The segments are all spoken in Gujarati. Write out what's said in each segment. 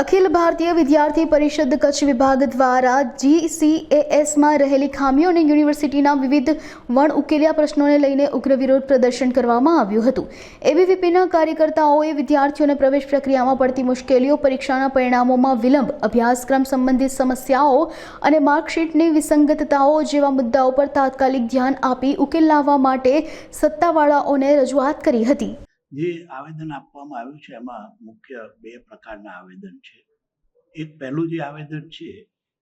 અખિલ ભારતીય વિદ્યાર્થી પરિષદ કચ્છ વિભાગ દ્વારા જીસીએએસમાં રહેલી ખામીઓ અને યુનિવર્સિટીના વિવિધ વણ ઉકેલ્યા પ્રશ્નોને લઈને ઉગ્ર વિરોધ પ્રદર્શન કરવામાં આવ્યું હતું. એબીવીપીના કાર્યકર્તાઓએ વિદ્યાર્થીઓને પ્રવેશ પ્રક્રિયામાં પડતી મુશ્કેલીઓ, પરીક્ષાના પરિણામોમાં વિલંબ, અભ્યાસક્રમ સંબંધિત સમસ્યાઓ અને માર્કશીટની વિસંગતતાઓ જેવા મુદ્દાઓ પર તાત્કાલિક ધ્યાન આપી ઉકેલ લાવવા માટે સત્તાવાળાઓને રજૂઆત કરી હતી. જે આવેદન આપવામાં આવ્યું છે, એમાં મુખ્ય બે પ્રકારના આવેદન છે. એક પહેલું જે આવેદન છે,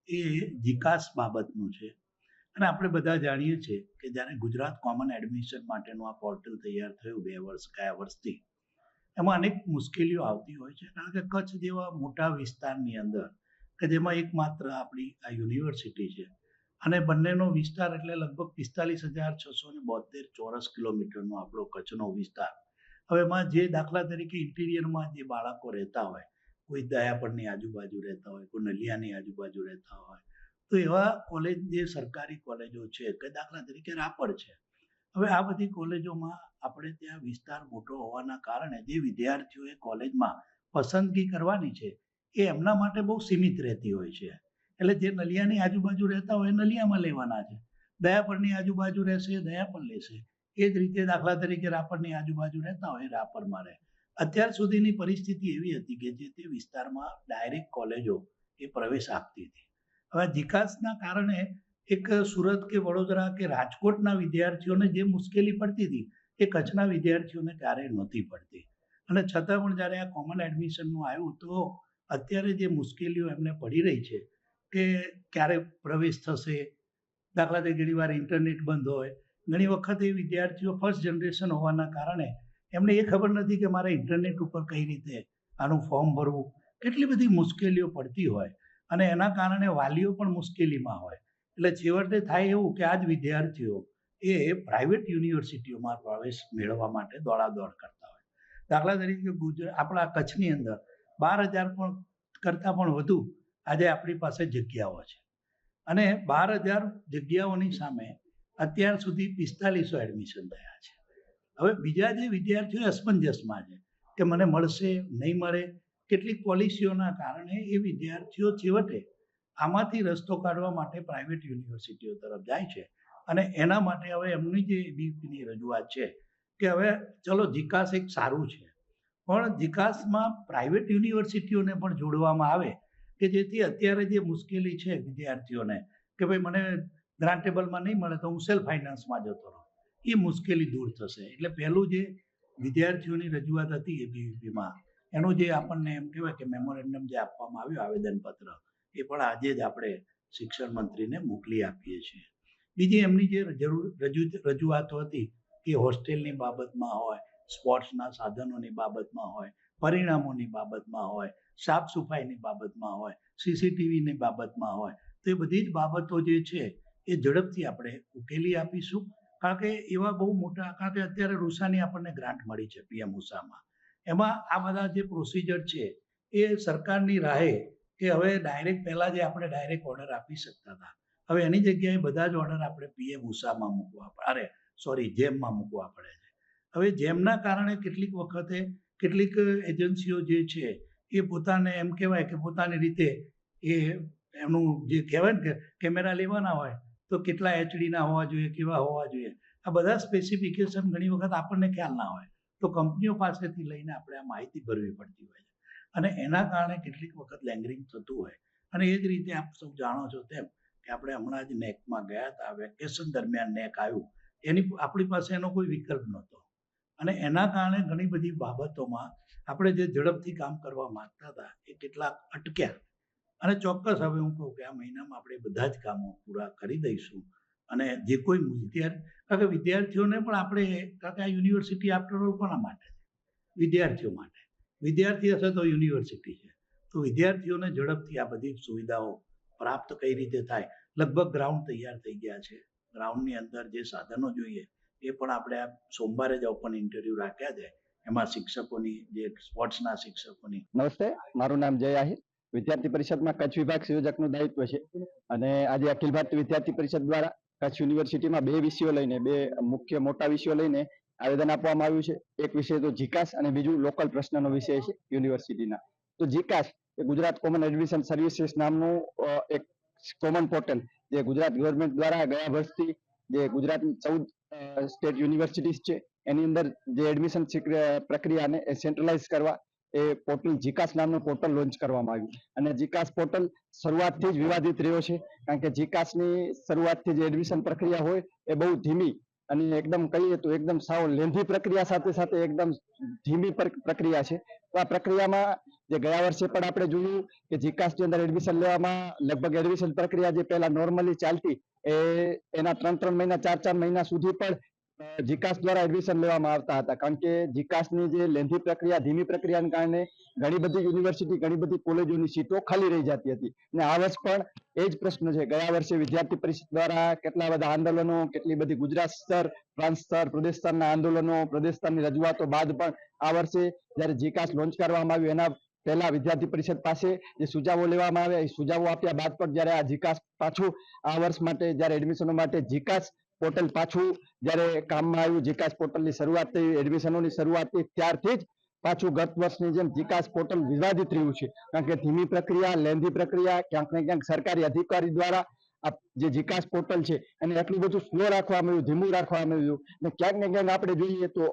એ વિકાસ બાબતનું છે. અને આપણે બધા જાણીએ છીએ કે જ્યારે ગુજરાત કોમન એડમિશન માટેનું આ પોર્ટલ તૈયાર થયું બે વર્ષ કયા વર્ષથી, એમાં અનેક મુશ્કેલીઓ આવતી હોય છે. કારણ કે કચ્છ જેવા મોટા વિસ્તારની અંદર, કે જેમાં એકમાત્ર આપણી આ યુનિવર્સિટી છે, અને બંનેનો વિસ્તાર એટલે લગભગ પિસ્તાલીસ હજાર છસો ને બોતેર ચોરસ કિલોમીટરનો આપણો કચ્છનો વિસ્તાર હવે એમાં જે દાખલા તરીકે ઇન્ટિરિયરમાં જે બાળકો રહેતા હોય, કોઈ દયાપરની આજુબાજુ રહેતા હોય, કોઈ નલિયાની આજુબાજુ રહેતા હોય, તો એવા કોલેજ, જે સરકારી કોલેજો છે, કે દાખલા તરીકે રાપર છે, હવે આ બધી કોલેજોમાં આપણે ત્યાં વિસ્તાર મોટો હોવાના કારણે જે વિદ્યાર્થીઓએ કોલેજમાં પસંદગી કરવાની છે, એ એમના માટે બહુ સીમિત રહેતી હોય છે. એટલે જે નલિયાની આજુબાજુ રહેતા હોય નલિયામાં લેવાના છે. દયાપરની આજુબાજુ રહેશે દયા દયાપર લેશે. એ જ રીતે દાખલા તરીકે રાપરની આજુબાજુ રહેતા હોય, રાપરમાં રહે. અત્યાર સુધીની પરિસ્થિતિ એવી હતી કે જે તે વિસ્તારમાં ડાયરેક્ટ કોલેજો એ પ્રવેશ આપતી હતી. હવે વિકાસના કારણે એક સુરત કે વડોદરા કે રાજકોટના વિદ્યાર્થીઓને જે મુશ્કેલી પડતી હતી, એ કચ્છના વિદ્યાર્થીઓને ક્યારેય નહોતી પડતી. અને છતાં પણ જ્યારે આ કોમન એડમિશનનું આવ્યું, તો અત્યારે જે મુશ્કેલીઓ એમને પડી રહી છે કે ક્યારે પ્રવેશ થશે, દાખલા તરીકે ઘણી વાર ઇન્ટરનેટ બંધ હોય ઘણી વખત એ વિદ્યાર્થીઓ ફર્સ્ટ જનરેશન હોવાના કારણે એમને એ ખબર નથી કે મારે ઇન્ટરનેટ ઉપર કઈ રીતે આનું ફોર્મ ભરવું. કેટલી બધી મુશ્કેલીઓ પડતી હોય અને એના કારણે વાલીઓ પણ મુશ્કેલીમાં હોય. એટલે છેવટે થાય એવું કે આ જ વિદ્યાર્થીઓ એ પ્રાઇવેટ યુનિવર્સિટીઓમાં પ્રવેશ મેળવવા માટે દોડાદોડ કરતા હોય. દાખલા તરીકે ગુજરાત આપણા કચ્છની અંદર બાર હજાર પણ કરતાં પણ વધુ આજે આપણી પાસે જગ્યાઓ છે. અને બાર હજાર જગ્યાઓની સામે અત્યાર સુધી પિસ્તાલીસો એડમિશન થયા છે. હવે બીજા જે વિદ્યાર્થીઓ અસમંજસમાં છે, કે મને મળશે, નહીં મળે, કેટલીક પોલિસીઓના કારણે એ વિદ્યાર્થીઓ છેવટે આમાંથી રસ્તો કાઢવા માટે પ્રાઇવેટ યુનિવર્સિટીઓ તરફ જાય છે. અને એના માટે હવે એમની જે બીપીની રજૂઆત છે, કે હવે ચલો જીકાસ એક સારું છે. પણ જીકાસમાં પ્રાઇવેટ યુનિવર્સિટીઓને પણ જોડવામાં આવે, કે જેથી અત્યારે જે મુશ્કેલી છે વિદ્યાર્થીઓને, કે ભાઈ મને ગ્રાન્ટેબલમાં નહીં મળે તો હું સેલ્ફ ફાઇનાન્સમાં જતો રહું. એ મુશ્કેલી દૂર થશે. એટલે પહેલું જે વિદ્યાર્થીઓની રજૂઆત હતી એ બીવીપીમાં એનું જે આપણને એમ કહેવાય કે મેમોરેન્ડમ જે આપવામાં આવ્યું, આવેદનપત્ર, એ પણ આજે જ આપણે શિક્ષણ મંત્રીને મોકલી આપીએ છીએ. બીજી એમની જે રજૂ, રજૂઆતો હતી કે હોસ્ટેલની બાબતમાં હોય, સ્પોર્ટ્સના સાધનોની બાબતમાં હોય, પરિણામોની બાબતમાં હોય સાફ સફાઈની બાબતમાં હોય, સીસીટીવીની બાબતમાં હોય, તો એ બધી જ બાબતો જે છે એ ઝડપથી આપણે ઉકેલી આપીશું. કારણ કે એવા બહુ મોટા, કારણ કે અત્યારે રૂસાની આપણને ગ્રાન્ટ મળી છે પીએમ ઉષામાં. એમાં આ બધા જે પ્રોસિજર છે, એ સરકારની રાહે કે હવે ડાયરેક્ટ પહેલાં જે આપણે ડાયરેક્ટ ઓર્ડર આપી શકતા હતા. હવે એની જગ્યાએ બધા જ ઓર્ડર આપણે પીએમ ઉષામાં મૂકવા અરે સોરી જેમમાં મૂકવા પડે છે. હવે જેમના કારણે કેટલીક વખતે કેટલીક એજન્સીઓ જે છે, એ પોતાને એમ કહેવાય કે પોતાની રીતે એ એનું જે કહેવાય ને કે કેમેરા લેવાના હોય તો કેટલા એચડીના હોવા જોઈએ, કેવા હોવા જોઈએ? આ બધા સ્પેસિફિકેશન ઘણી વખત આપણને ખ્યાલ ના હોય. તો કંપનીઓ પાસેથી લઈને આપણે આ માહિતી ભરવી પડતી હોય છે. અને એના કારણે કેટલીક વખત લેંગરિંગ થતું હોય. અને એ જ રીતે આપ સૌ જાણો છો તેમ કે આપણે હમણાં જ નેકમાં ગયા હતા વેકેશન દરમિયાન નેક આવ્યું. એની આપણી પાસે એનો કોઈ વિકલ્પ નહોતો. અને એના કારણે ઘણી બધી બાબતોમાં આપણે જે ઝડપથી કામ કરવા માંગતા હતા, એ કેટલાક અટક્યા. અને ચોક્કસ હવે હું કહું કે આ મહિનામાં આપણે બધા જ કામો પૂરા કરી દઈશું. અને જે કોઈ વિદ્યાર્થી કારણ કે વિદ્યાર્થીઓને પણ આપણે, કારણ કે આ યુનિવર્સિટી આફ્ટર ઓલ કોના માટે છે? વિદ્યાર્થીઓ માટે. વિદ્યાર્થી હશે તો યુનિવર્સિટી છે. તો વિદ્યાર્થીઓને ઝડપથી આ બધી સુવિધાઓ પ્રાપ્ત કઈ રીતે થાય? લગભગ ગ્રાઉન્ડ તૈયાર થઈ ગયા છે. ગ્રાઉન્ડની અંદર જે સાધનો જોઈએ, એ પણ આપણે આ સોમવારે જ ઓપન ઇન્ટરવ્યૂ રાખ્યા છે. એમાં શિક્ષકોની, જે સ્પોર્ટ્સના શિક્ષકોની. નમસ્તે, મારું નામ જય આહિર. વિદ્યાર્થી પરિષદમાં કચ્છ વિભાગ સંયોજકનું દાયિત્વ છે. અને આજે અખિલ ભારતીય વિદ્યાર્થી પરિષદ દ્વારા કચ્છ યુનિવર્સિટીમાં બે વિષયો લઈને, બે મુખ્ય મોટા વિષયો લઈને આવેદન આપવામાં આવ્યું છે. એક વિષય તો જીકાસ અને બીજું લોકલ પ્રશ્નનો વિષય છે યુનિવર્સિટીના. તો જીકાસ એ ગુજરાત કોમન એડમિશન સર્વિસીસ નામનું એક કોમન પોર્ટલ જે ગુજરાત ગવર્મેન્ટ દ્વારા ગયા વર્ષથી જે ગુજરાતની ચૌદ સ્ટેટ યુનિવર્સિટીઝ છે. એની અંદર જે એડમિશન પ્રક્રિયાને સેન્ટ્રલાઇઝ કરવા એ પોર્ટલ જીકાસ નામનું પોર્ટલ લોન્ચ કરવામાં આવ્યું અને જીકાસ પોર્ટલ શરૂઆતથી જ વિવાદિત રહ્યો છે, કારણ કે જીકાસની શરૂઆતથી જે એડમિશન પ્રક્રિયા હોય, એ બહુ ધીમી અને એકદમ કહીએ તો એકદમ સાવ લેંધી પ્રક્રિયા સાથે સાથે એકદમ ધીમી પ્રક્રિયા છે. તો આ પ્રક્રિયામાં જે ગયા વર્ષે પણ આપણે જોયું કે જીકાસની અંદર એડમિશન લેવામાં લગભગ એડમિશન પ્રક્રિયા જે પહેલા નોર્મલી ચાલતી, એ એના ત્રણ ત્રણ મહિના, ચાર ચાર મહિના સુધી પણ જીકાસ દ્વારા એડમિશન લેવામાં આવતા હતા. કારણ કે જીકાસની જે લેન્ધી પ્રક્રિયા, ધીમી પ્રક્રિયાને કારણે ઘણી બધી યુનિવર્સિટી ઘણી બધી કોલેજોની સીટો ખાલી રહી જતી હતી. અને આ વર્ષ પણ એ જ પ્રશ્ન છે. ગયા વર્ષે વિદ્યાર્થી પરિષદ દ્વારા કેટલા બધા આંદોલનો, કેટલી બધી ગુજરાત સ્તર, પ્રાંત સ્તર, પ્રદેશ સ્તરના આંદોલનો, પ્રદેશ સ્તરની રજૂઆતો બાદ પણ આ વર્ષે જ્યારે જીકાસ લોન્ચ કરવામાં આવ્યું, એના પહેલા વિદ્યાર્થી પરિષદ પાસે જે સુઝાવો લેવામાં આવ્યા, એ સુઝાવો આપ્યા બાદ પણ જ્યારે આ જીકાસ પાછું આ વર્ષ માટે, જ્યારે એડમિશનો માટે જીકાસ પોર્ટલ પાછું જ્યારે કામમાં આવ્યું, જીકાસ પોર્ટલની શરૂઆત થઈ એડમિશનોની શરૂઆત થઈ, ત્યારથી જ પાછું ગત વર્ષની જેમ જીકાસ પોર્ટલ વિવાદિત રહ્યું છે. કારણ કે ધીમી પ્રક્રિયા, લેન્ધી પ્રક્રિયા, ક્યાંક ને ક્યાંક સરકારી અધિકારી દ્વારા આ જે જીકાસ પોર્ટલ છે, એને એટલું બધું સ્લો રાખવામાં આવ્યું, ધીમું રાખવામાં આવ્યું. ને ક્યાંક ને ક્યાંક આપણે જોઈએ તો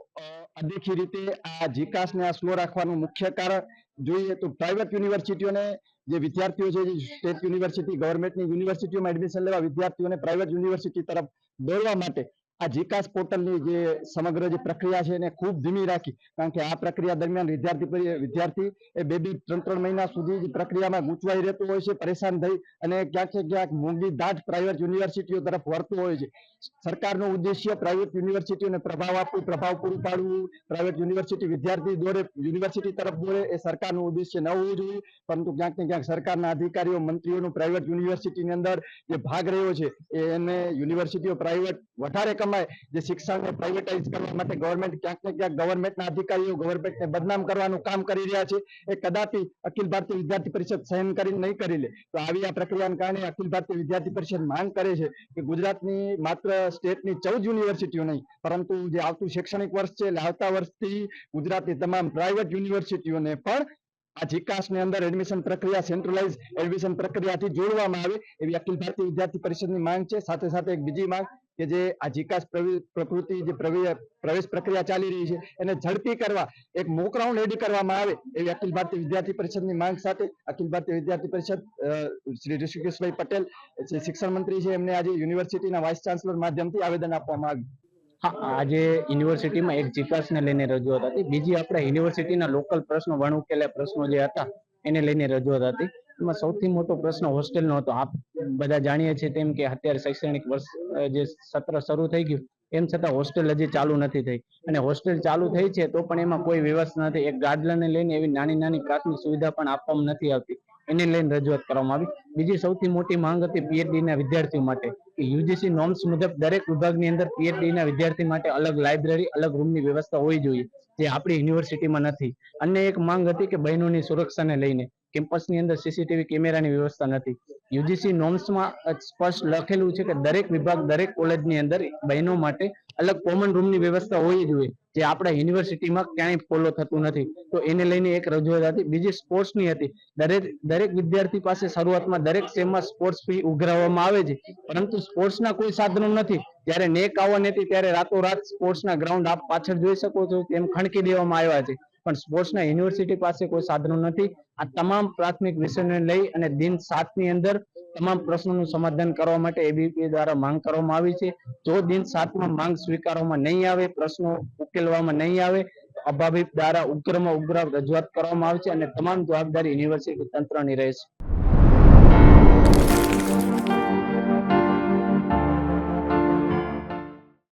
અદેખી રીતે આ જીકાસ ને આ સ્લો રાખવાનું મુખ્ય કારણ જોઈએ તો પ્રાઇવેટ યુનિવર્સિટીઓને જે વિદ્યાર્થીઓ છે સ્ટેટ યુનિવર્સિટી ગવર્મેન્ટની યુનિવર્સિટીઓમાં એડમિશન લેવા વિદ્યાર્થીઓને પ્રાઇવેટ યુનિવર્સિટી તરફ દોડવા માટે આ જીકાસ પોર્ટલની જે સમગ્ર જે પ્રક્રિયા છે એને ખૂબ ધીમી રાખી, કારણ કે આ પ્રક્રિયા દરમિયાન વિદ્યાર્થી વિદ્યાર્થી એ બે બે ત્રણ ત્રણ મહિના સુધી પ્રક્રિયામાં ગૂંચવાઈ રહેતું હોય છે, પરેશાન થઈ અને ક્યાંક ક્યાંક મોંઘી દાટ પ્રાઇવેટ યુનિવર્સિટીઓ તરફ વળતું હોય છે. સરકારનો ઉદ્દેશ્ય પ્રાઇવેટ યુનિવર્સિટીઓને પ્રભાવ આપવું, પ્રભાવ પૂરું પાડવું પ્રાઇવેટ યુનિવર્સિટી વિદ્યાર્થી દોરે યુનિવર્સિટી તરફ દોરે એ સરકારનું ઉદ્દેશ્ય ન હોવું જોઈએ, પરંતુ ક્યાંક ક્યાંક સરકારના અધિકારીઓ, મંત્રીઓનું પ્રાઇવેટ યુનિવર્સિટીની અંદર જે ભાગ રહ્યો છે, એને યુનિવર્સિટીઓ પ્રાઇવેટ વધારે કમાય જે શિક્ષણને પ્રાઇવેટાઇઝ કરવા માટે ગવર્મેન્ટ ક્યાંક ને ક્યાંક ગવર્મેન્ટના અધિકારીઓ ગવર્મેન્ટને બદનામ કરવાનું કામ કરી રહ્યા છે. એ કદાપી અખિલ ભારતીય વિદ્યાર્થી પરિષદ સહન કરી નહીં કરી લે. તો આવી આ પ્રક્રિયાને કારણે અખિલ ભારતીય વિદ્યાર્થી પરિષદ માંગ કરે છે કે ગુજરાતની માત્ર સ્ટેટની ચૌદ યુનિવર્સિટીઓ નહીં, પરંતુ જે આવતું શૈક્ષણિક વર્ષ છે એટલે આવતા વર્ષથી ગુજરાતની તમામ પ્રાઇવેટ યુનિવર્સિટીઓને પણ આ જીકાસની અંદર એડમિશન પ્રક્રિયા સેન્ટ્રલાઇઝ એડમિશન પ્રક્રિયાથી જોડવામાં આવે એવી અખિલ ભારતીય વિદ્યાર્થી પરિષદની માંગ છે. સાથે સાથે એક બીજી માંગ કે જે આ જીકાસ પ્રકૃતિ જે પ્રવેશ પ્રક્રિયા ચાલી રહી છે, એને ઝડપી કરવા, એક મોક રાઉન્ડ રેડી કરવામાં આવે, એવી અખિલ ભારતીય વિદ્યાર્થી પરિષદની માંગ સાથે, અખિલ ભારતીય વિદ્યાર્થી પરિષદ શ્રી ઋષિકેશભાઈ પટેલ, જે શિક્ષણ મંત્રી છે, એમને આજે યુનિવર્સિટીના વાઇસ ચાન્સલર માધ્યમથી આવેદન આપવામાં આવ્યું. હા, આજે યુનિવર્સિટીમાં એક જીકાસને લઈને રજૂઆત હતી. બીજી, આપણે યુનિવર્સિટીના લોકલ પ્રશ્નો વણ ઉકેલા પ્રશ્નો જે હતા, એને લઈને રજૂઆત હતી. એમાં સૌથી મોટો પ્રશ્ન હોસ્ટેલનો હતો. આપ બધા જાણીએ છીએ તેમ કે અત્યારે શૈક્ષણિક વર્ષ જે સત્ર શરૂ થઈ ગયું, એમ છતાં હોસ્ટેલ હજી ચાલુ નથી થઈ. અને હોસ્ટેલ ચાલુ થઈ છે તો પણ એમાં કોઈ વ્યવસ્થા નથી. એક ગાર્ડનને લઈને એવી નાની નાની પ્રાથમિક સુવિધા પણ આપવામાં નથી આવતી. એને લઈને રજૂઆત કરવામાં આવી. બીજી સૌથી મોટી માંગ હતી પીએચડી ના વિદ્યાર્થીઓ માટે કે યુજીસી નોર્મ્સ મુજબ દરેક વિભાગની અંદર પીએચડી ના વિદ્યાર્થી માટે અલગ લાઇબ્રેરી, અલગ રૂમની વ્યવસ્થા હોવી જોઈએ. જે આપણી યુનિવર્સિટીમાં નથી. અન્ય એક માંગ હતી કે બહેનોની સુરક્ષાને લઈને. કેમ્પસની અંદર સીસીટીવી કેમેરાની વ્યવસ્થા નથી. યુજીસી નોમ્સમાં સ્પષ્ટ લખેલું છે કે દરેક વિભાગ, દરેક કોલેજની અંદર બહેનો માટે અલગ કોમન રૂમની વ્યવસ્થા હોવી જોઈએ, જે આપણા યુનિવર્સિટીમાં ક્યાંય ફોલો થતું નથી. તો એને લઈને એક રજૂઆત હતી. બીજી સ્પોર્ટ્સની હતી. દરેક દરેક વિદ્યાર્થી પાસે શરૂઆતમાં દરેક સેમમાં સ્પોર્ટ્સ ફી ઉઘરાવવામાં આવે છે. પરંતુ સ્પોર્ટ્સના કોઈ સાધનો નથી. જ્યારે નેક આવવાની હતી ત્યારે રાતોરાત સ્પોર્ટ્સના ગ્રાઉન્ડ આપ પાછળ જોઈ શકો છો તેમ ખણકી દેવામાં આવ્યા છે. પણ સ્પોર્ટ્સના યુનિવર્સિટી પાસે કોઈ સાધનો નથી. આ તમામ પ્રાથમિક વિષયોને લઈ અને દિન સાતની અંદર તમામ પ્રશ્નોનું સમાધાન કરવા માટે એબીપી દ્વારા માંગ કરવામાં આવી છે. જો દિન સાતમાં માંગ સ્વીકારવામાં નહીં આવે, પ્રશ્નો ઉકેલવામાં નહીં આવે અભાવિત દ્વારા ઉગ્રમાં ઉગ્ર રજૂઆત કરવામાં આવશે અને તમામ જવાબદારી યુનિવર્સિટી તંત્રની રહેશે.